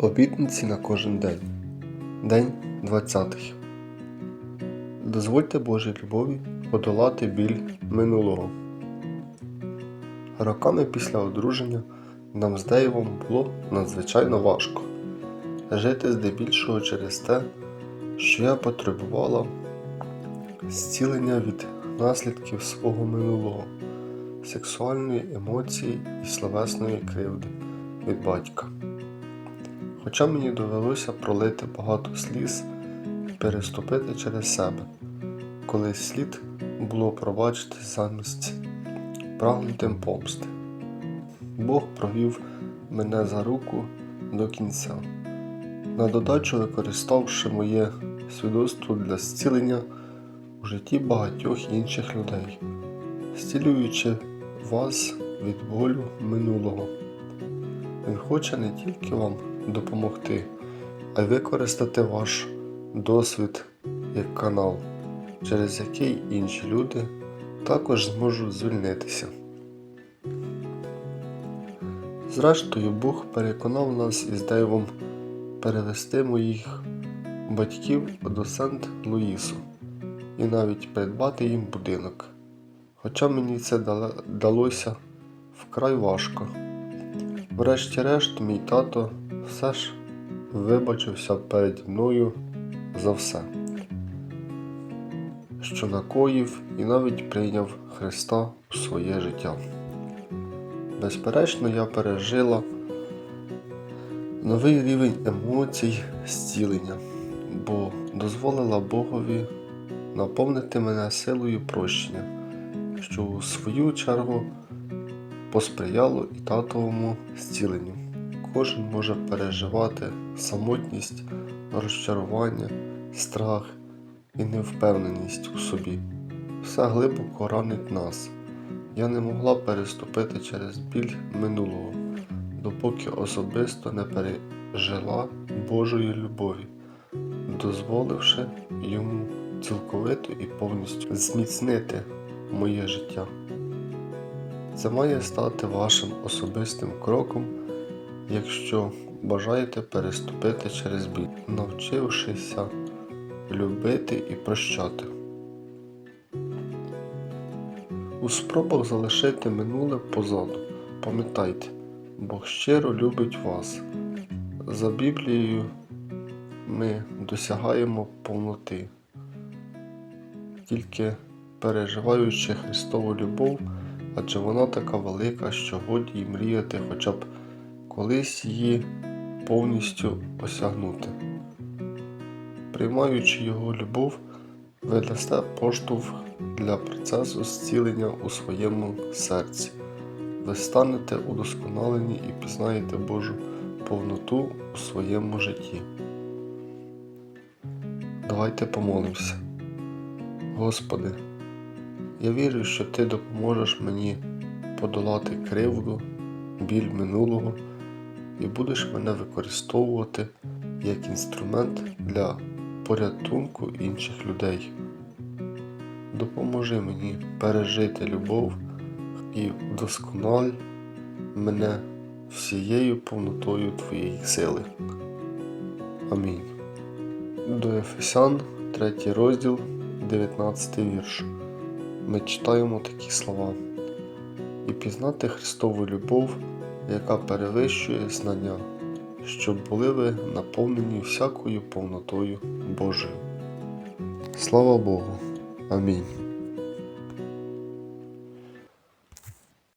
Обітниці на кожен день. День 20. Дозвольте Божій любові подолати біль минулого. Роками після одруження нам з Дейвом було надзвичайно важко жити здебільшого через те, що я потребувала зцілення від наслідків свого минулого, сексуальної емоції і словесної кривди від батька. Хоча мені довелося пролити багато сліз і переступити через себе, коли слід було пробачити замість прагнутим помсти. Бог провів мене за руку до кінця, на додачу використавши моє свідоцтво для зцілення у житті багатьох інших людей, зцілюючи вас від болю минулого. Він хоче не тільки вам допомогти, а використати ваш досвід як канал, через який інші люди також зможуть звільнитися. Зрештою, Бог переконав нас із Дейвом перевести моїх батьків до Сент-Луїсу і навіть придбати їм будинок. Хоча мені це далося вкрай важко. Врешті-решт, мій тато все ж вибачився переді мною за все, що накоїв і навіть прийняв Христа у своє життя. Безперечно, я пережила новий рівень емоцій зцілення, бо дозволила Богові наповнити мене силою прощення, що у свою чергу посприяло і татовому зціленню. Кожен може переживати самотність, розчарування, страх і невпевненість у собі. Все глибоко ранить нас. Я не могла переступити через біль минулого, допоки особисто не пережила Божої любові, дозволивши йому цілковито і повністю зміцнити моє життя. Це має стати вашим особистим кроком, якщо бажаєте переступити через біль, навчившися любити і прощати. У спробах залишити минуле позаду. Пам'ятайте, Бог щиро любить вас. За Біблією ми досягаємо повноти, тільки переживаючи Христову любов, адже вона така велика, що годі й мріяти хоча б колись її повністю осягнути. Приймаючи Його любов, ви дасте поштовх для процесу зцілення у своєму серці. Ви станете удосконалені і пізнаєте Божу повноту у своєму житті. Давайте помолимося. Господи, я вірю, що Ти допоможеш мені подолати кривду, біль минулого і будеш мене використовувати як інструмент для порятунку інших людей. Допоможи мені пережити любов і вдоскональ мене всією повнотою Твоєї сили. Амінь. До Ефесян, 3 розділ, 19 вірш. Ми читаємо такі слова. І пізнати Христову любов, яка перевищує знання, щоб були ви наповнені всякою повнотою Божою. Слава Богу! Амінь.